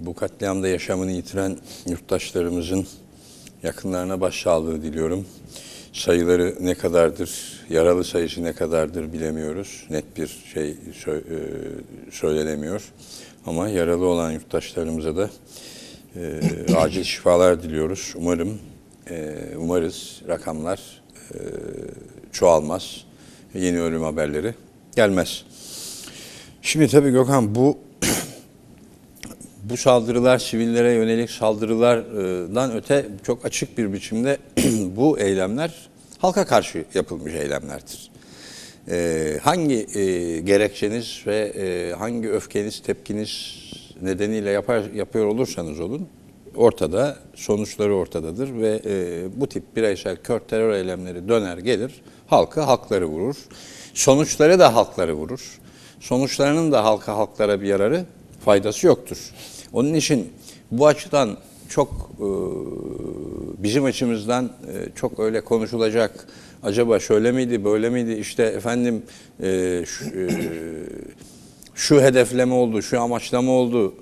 bu katliamda yaşamını yitiren yurttaşlarımızın yakınlarına başsağlığı diliyorum. Sayıları ne kadardır, yaralı sayısı ne kadardır bilemiyoruz. Net bir şey e, söylenemiyor. Ama yaralı olan yurttaşlarımıza da e, acil şifalar diliyoruz. Umarım, e, umarız rakamlar e, çoğalmaz. Yeni ölüm haberleri gelmez. Şimdi tabii Gökhan bu bu saldırılar sivillere yönelik saldırılardan öte çok açık bir biçimde bu eylemler halka karşı yapılmış eylemlerdir. Ee, hangi e, gerekçeniz ve e, hangi öfkeniz, tepkiniz nedeniyle yapar, yapıyor olursanız olun ortada, sonuçları ortadadır ve e, bu tip bireysel kör terör eylemleri döner gelir, halkı hakları vurur. Sonuçları da halkları vurur. Sonuçlarının da halka halklara bir yararı, faydası yoktur. Onun için bu açıdan çok e, bizim açımızdan e, çok öyle konuşulacak acaba şöyle miydi böyle miydi işte efendim e, şu, şu hedefleme oldu şu amaçlama oldu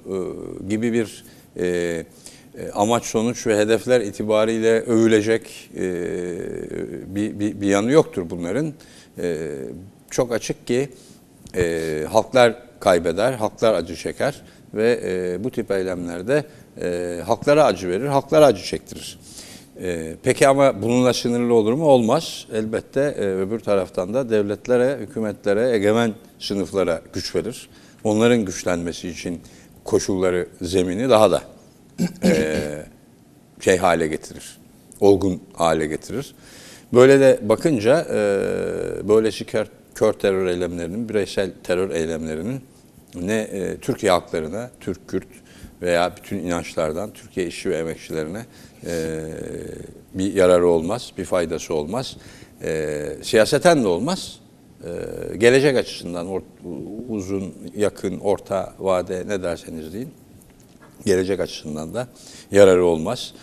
gibi bir amaç sonuç ve hedefler itibariyle övülecek bir, bir, bir yanı yoktur bunların. Çok açık ki halklar kaybeder, halklar acı çeker ve e, bu tip eylemlerde e, halklara acı verir, halklara acı çektirir. E, peki ama bununla sınırlı olur mu? Olmaz. Elbette e, öbür taraftan da devletlere, hükümetlere, egemen sınıflara güç verir. Onların güçlenmesi için koşulları, zemini daha da e, şey hale getirir, olgun hale getirir. Böyle de bakınca e, böylesi kör, kör terör eylemlerinin, bireysel terör eylemlerinin ne e, Türkiye halklarına, Türk, Kürt veya bütün inançlardan Türkiye işçi ve emekçilerine e, bir yararı olmaz, bir faydası olmaz. E, siyaseten de olmaz. E, gelecek açısından or- uzun, yakın, orta vade ne derseniz deyin gelecek açısından da yararı olmaz.